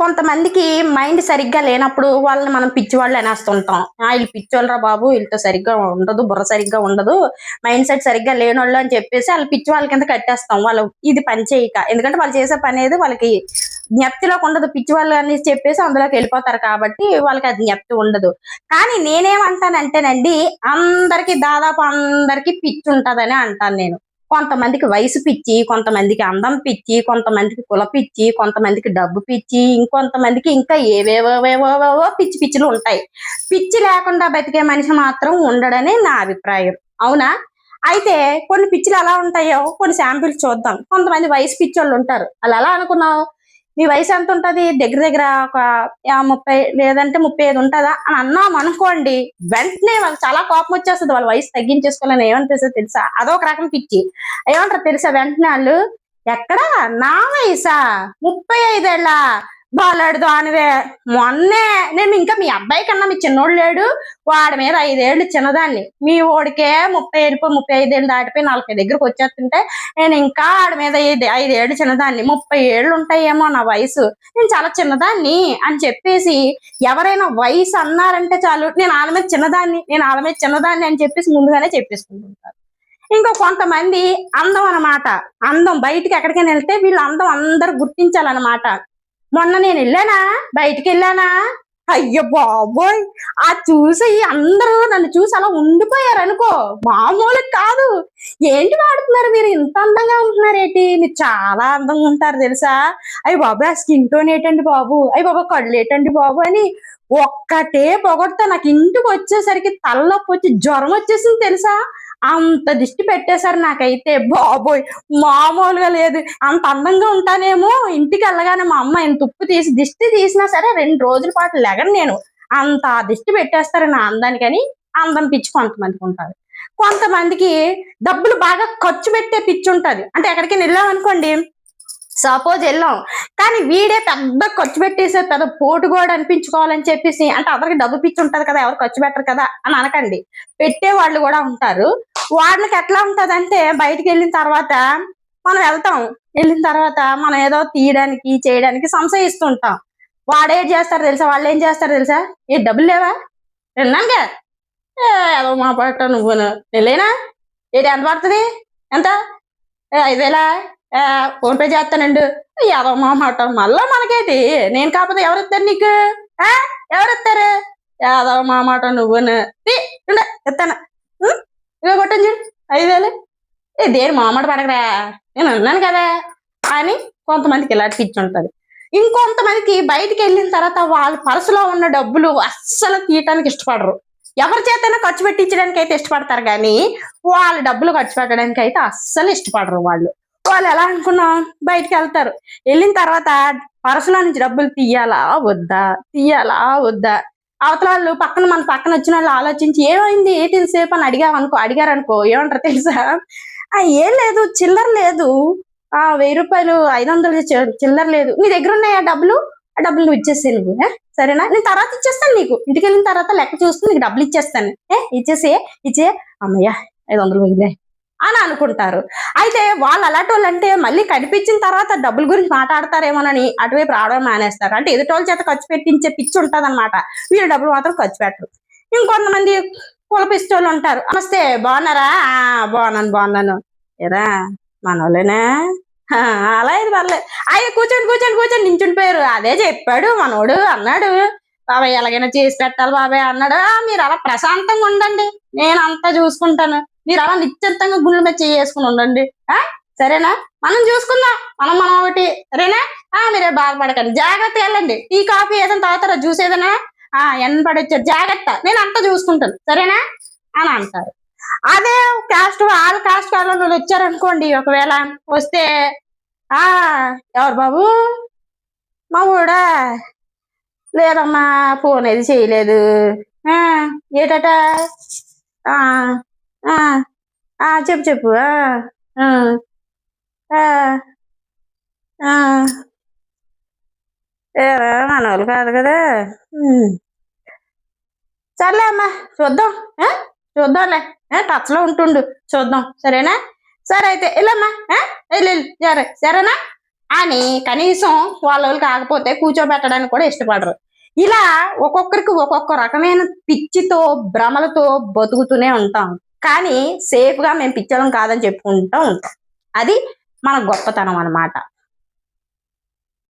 కొంతమందికి మైండ్ సరిగ్గా లేనప్పుడు వాళ్ళని మనం పిచ్చివాళ్ళు అనేస్తుంటాం. వీళ్ళు పిచ్చోళ్ళరా బాబు వీళ్ళతో సరిగ్గా ఉండదు బుర్ర సరిగ్గా ఉండదు మైండ్ సెట్ సరిగ్గా లేనోళ్ళు అని చెప్పేసి వాళ్ళు పిచ్చి వాళ్ళ కింద కట్టేస్తాం. వాళ్ళు ఇది పని చేయక. ఎందుకంటే వాళ్ళు చేసే పని అనేది వాళ్ళకి జ్ఞప్తిలోకి ఉండదు. పిచ్చి వాళ్ళు అని చెప్పేసి అందులోకి వెళ్ళిపోతారు కాబట్టి వాళ్ళకి అది జ్ఞప్తి ఉండదు. కానీ నేనేమంటానంటేనండి అందరికి దాదాపు అందరికి పిచ్చి ఉంటుందని అంటాను నేను. కొంతమందికి వయసు పిచ్చి కొంతమందికి అందం పిచ్చి కొంతమందికి కుల పిచ్చి కొంతమందికి డబ్బు పిచ్చి ఇంకొంతమందికి ఇంకా ఏవేవేవేవో పిచ్చి పిచ్చిలు ఉంటాయి. పిచ్చి లేకుండా బతికే మనిషి మాత్రం ఉండడని నా అభిప్రాయం. అవునా? అయితే కొన్ని పిచ్చిలు ఎలా ఉంటాయో కొన్ని శాంపిల్స్ చూద్దాం. కొంతమంది వయసు పిచ్చోళ్ళు ఉంటారు. అలా ఎలా అనుకున్నావు? నీ వయసు ఎంత ఉంటది? దగ్గర దగ్గర ఒక ముప్పై లేదంటే ముప్పై ఐదు ఉంటుందా? అని అన్నాం అనుకోండి వెంటనే వాళ్ళకి చాలా కోపం వచ్చేస్తుంది. వాళ్ళ వయసు తగ్గించేసుకోవాలని ఏమనిపిస్తుంది తెలుసా? అదొక రకం పిచ్చి. ఏమంటారు తెలుసా? వెంటనే వాళ్ళు ఎక్కడ? నా వయసా? ముప్పై ఐదేళ్ళ? బాలాడు అనివే మొన్నే నేను ఇంకా మీ అబ్బాయి కన్నా మీ చిన్నోడు లేడు. వాడి మీద ఐదేళ్ళు చిన్నదాన్ని. మీ ఓడికే ముప్పై వెళ్ళిపోయి ముప్పై ఐదేళ్ళు దాటిపోయి నలభై దగ్గరకు వచ్చేస్తుంటే నేను ఇంకా వాడి మీద ఐదు- ఐదేళ్ళు చిన్నదాన్ని. ముప్పై ఏళ్ళు ఉంటాయేమో నా వయసు. నేను చాలా చిన్నదాన్ని అని చెప్పేసి ఎవరైనా వయసు అన్నారంటే చాలు నేను వాళ్ళ మీద చిన్నదాన్ని నేను వాళ్ళ మీద చిన్నదాన్ని అని చెప్పేసి ముందుగానే చెప్పేసుకుంటుంటారు. ఇంకా కొంతమంది అందం అన్నమాట. అందం బయటికి ఎక్కడికైనా వెళ్తే వీళ్ళు అందం అందరు గుర్తించాలన్నమాట. మొన్న నేను వెళ్ళానా? బయటికి వెళ్ళానా? అయ్యో బాబోయ్! ఆ చూసి అందరూ నన్ను చూసి అలా ఉండిపోయారు అనుకో. మామూలు కాదు. ఏంటి వాడుతున్నారు మీరు? ఇంత అందంగా ఉంటున్నారేటి మీరు చాలా అందంగా ఉంటారు తెలుసా? అయ్యి బాబు ఆ స్కిన్ టోన్ ఏంటండి బాబు? అయ్యి బాబు కళ్ళు ఏంటండి బాబు అని ఒక్కటే పొగడతా నాకు ఇంటికి వచ్చేసరికి తలనొప్పి వచ్చి జ్వరం వచ్చేసింది తెలుసా? అంత దిష్టి పెట్టేశారు నాకైతే. బాబోయ్! మామూలుగా లేదు. అంత అందంగా ఉంటానేమో ఇంటికి వెళ్ళగానే మా అమ్మ ఎంత ఉప్పు తీసి దిష్టి తీసినా సరే రెండు రోజుల పాటు లెగను నేను. అంత దిష్టి పెట్టేస్తారు నా అందానికని అందం పిచ్చి కొంతమందికి ఉంటారు కొంతమందికి డబ్బులు బాగా ఖర్చు పెట్టే పిచ్చి ఉంటది. అంటే ఎక్కడికి వెళ్ళాం అనుకోండి సపోజ్ వెళ్ళాం కానీ వీడే పెద్ద ఖర్చు పెట్టేసే పెద్ద పోటు కూడా అనిపించుకోవాలని చెప్పేసి అంటే అందరికి డబ్బు పిచ్చి ఉంటది కదా ఎవరు ఖర్చు పెట్టరు కదా అని అనకండి. పెట్టే వాళ్ళు కూడా ఉంటారు. వాళ్ళకి ఎట్లా ఉంటది అంటే బయటికి వెళ్ళిన తర్వాత మనం వెళ్తాం. వెళ్ళిన తర్వాత మనం ఏదో తీయడానికి చేయడానికి సంశయిస్తుంటాం వాడేం చేస్తారు తెలుసా? వాళ్ళు ఏం చేస్తారు తెలుసా? ఏ డబ్బులు లేవా? విన్నానుగా ఏదో మా పాట నువ్వు వెళ్ళేనా? ఏంటి ఎంత పడుతుంది? ఎంత? ఐదు వేలా? ఫోన్పే ఫోన్ పే చేస్తానండు. ఏదో మా మాట. మళ్ళా మనకేంటి? నేను కాకపోతే ఎవరు ఇస్తారు నీకు? ఆ? ఎవరు ఇస్తారు ఏదో మా మాట నువ్వు ఇస్తాను ఇలా కొట్టని చూడు ఐదు వేలు ఏ దేని మామూడు పడకరా? నేను అన్నాను కదా. అని కొంతమందికి ఇలాంటి పిచ్చి ఉంటుంది. ఇంకొంతమందికి బయటికి వెళ్ళిన తర్వాత వాళ్ళ పర్సులో ఉన్న డబ్బులు అస్సలు తీయటానికి ఇష్టపడరు. ఎవరి చేతైనా ఖర్చు పెట్టించడానికి అయితే ఇష్టపడతారు కానీ వాళ్ళ డబ్బులు ఖర్చు పెట్టడానికి అయితే అస్సలు ఇష్టపడరు వాళ్ళు. వాళ్ళు ఎలా అనుకున్నాం బయటికి వెళ్తారు. వెళ్ళిన తర్వాత పర్సులో నుంచి డబ్బులు తీయాలా వద్దా? తీయాలా వద్దా? అవతల వాళ్ళు పక్కన మన పక్కన వచ్చిన వాళ్ళు ఆలోచించి ఏమైంది? ఏ తెలిసేపు అని అడిగాం అనుకో అడిగారు అనుకో ఏమంటారు తెలుసా? ఆ ఏం లేదు చిల్లర లేదు. ఆ వెయ్యి రూపాయలు ఐదు వందలు చిల్లర లేదు. నీ దగ్గర ఉన్నాయా డబ్బులు? ఆ డబ్బులు నువ్వు ఇచ్చేసే నువ్వు సరేనా? నేను తర్వాత ఇచ్చేస్తాను నీకు. ఇంటికి వెళ్ళిన తర్వాత లెక్క చూస్తూ నీకు డబ్బులు ఇచ్చేస్తాను ఏ? ఇచ్చేసే ఇచ్చే అమ్మయ్య ఐదు వందలు మిగిలే అని అనుకుంటారు. అయితే వాళ్ళు అలాంటి వాళ్ళు అంటే మళ్ళీ కనిపించిన తర్వాత డబ్బుల గురించి మాట్లాడతారేమోనని అటువైపు రావడం మానేస్తారు. అంటే ఎదుటోళ్ళ చేత ఖర్చు పెట్టించే పిచ్చి ఉంటుంది అనమాట వీళ్ళు డబ్బులు మాత్రం ఖర్చు పెట్టరు. ఇంకొంతమంది కులపిస్తోళ్ళు ఉంటారు. నమస్తే బాగున్నారా? "ఆ, బాగున్నాను బాగున్నాను. ఏరా మనోళ్ళేనా? అలా ఇది పర్లే. అయ్యా కూర్చోండి కూర్చోండి కూర్చొని నించుండిపోయారు. అదే చెప్పాడు మనోడు అన్నాడు. బాబాయ్ ఎలాగైనా చేసి పెట్టాలి బాబాయ్ అన్నాడు. మీరు అలా ప్రశాంతంగా ఉండండి. నేను అంతా చూసుకుంటాను. మీరు అలా నిశ్చితంగా గుండె మీద చేసుకుని ఉండండి. ఆ? సరేనా? మనం చూసుకుందాం. మనం మనం ఒకటి. సరేనా? ఆ మీరే బాధపడకండి. జాగ్రత్త వెళ్ళండి. టీ కాఫీ ఏదైనా తాగుతారా జ్యూస్ ఏదైనా? ఆ ఎన్న పడొచ్చారు జాగ్రత్త. నేను అంతా చూసుకుంటాను. సరేనా? అని అంటారు. అదే కాస్ట్ వాళ్ళ కాస్ట్ వాళ్ళు వచ్చారనుకోండి. ఒకవేళ వస్తే ఆ ఎవరు బాబు? మా కూడా లేదమ్మా ఫోన్ అది చేయలేదు. ఆ, ఏటట? ఆ, చెప్పు చెప్పు ఆ, ఆ, ఆ, ఆ. ఏరా మనోళ్ళు కాదు కదా. సర్లే అమ్మా చూద్దాం? చూద్దాంలే టచ్లో ఉంటుండు చూద్దాం సరేనా సరే అయితే వెళ్ళమ్మా? వెళ్ళు వెళ్ళు. సరే సరేనా అని కనీసం వాళ్ళ వాళ్ళు కాకపోతే కూర్చోబెట్టడానికి కూడా ఇష్టపడరు ఇలా ఒక్కొక్కరికి ఒక్కొక్క రకమైన పిచ్చితో భ్రమలతో బతుకుతూనే ఉంటాం కానీ సేఫ్గా మేము పిచ్చలం కాదని చెప్పుకుంటూ. ఉంటాం అది మన గొప్పతనం అన్నమాట.